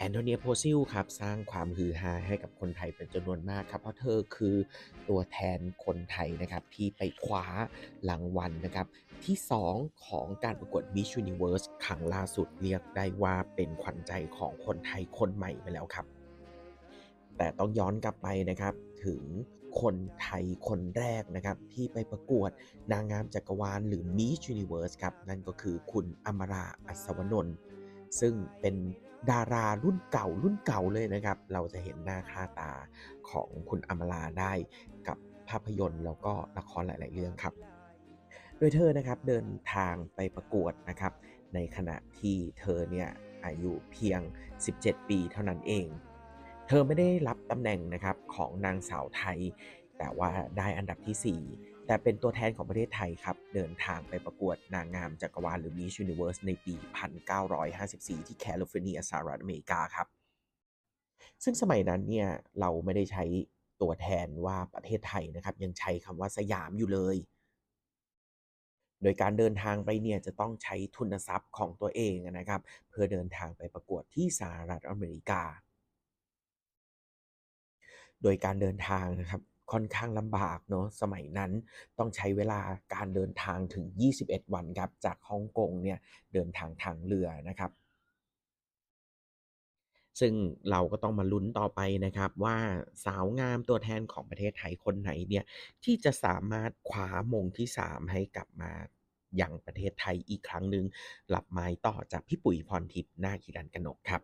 แอนโทเนียโพซิลครับสร้างความฮือฮาให้กับคนไทยเป็นจำนวนมากครับ เพราะเธอคือตัวแทนคนไทยนะครับ ที่ไปคว้ารางวัลนะครับ ที่ 2 ของการประกวด Miss Universe ครั้งล่าสุดเรียกได้ว่าเป็นขวัญใจของคนไทยคนใหม่ไปแล้วครับ แต่ต้องย้อนกลับไปนะครับถึงคนไทยคนแรกนะครับ ที่ไปประกวดนางงามจักรวาลหรือ Miss Universe ครับ นั่นก็คือคุณอมราอัศวนนท์ซึ่งเป็น ดารารุ่นเก่ารุ่นเก่าเลยนะครับ เราจะเห็นหน้าค่าตาของคุณอมราได้กับภาพยนตร์แล้วก็ละครหลาย ๆ เรื่องครับ โดยเธอนะครับเดินทางไปประกวดนะครับ ในขณะที่เธอเนี่ยอายุเพียง 17 ปีเท่านั้นเอง เธอไม่ได้รับตำแหน่งนะครับของนางสาวไทย แต่ว่าได้อันดับที่ 4 แต่เป็นตัวแทนของประเทศไทยครับ เดินทางไปประกวดนางงามจักรวาลหรือ Miss Universe ในปี 1954 ที่แคลิฟอร์เนียสหรัฐอเมริกาครับ ซึ่งสมัยนั้นเนี่ยเราไม่ได้ใช้ตัวแทนว่าประเทศไทยนะครับ ยังใช้คำว่าสยามอยู่เลย โดยการเดินทางไปเนี่ยจะต้องใช้ทุนทรัพย์ของตัวเองนะครับ เพื่อเดินทางไปประกวดที่สหรัฐอเมริกา โดยการเดินทางนะครับ ค่อนข้างลำบากเนาะสมัยนั้นต้องใช้เวลาการเดินทางถึง 21 วันครับจากฮ่องกงเนี่ยเดินทางทางเรือนะครับ ซึ่งเราก็ต้องมาลุ้นต่อไปนะครับว่าสาวงามตัวแทนของประเทศไทยคนไหนเนี่ยที่จะสามารถคว้ามงที่ 3 ให้กลับมายังประเทศไทยอีกครั้งหนึ่งรับไม้ต่อจากพี่ปุ๋ยพรทิพย์นาคฮิรันกนกครับ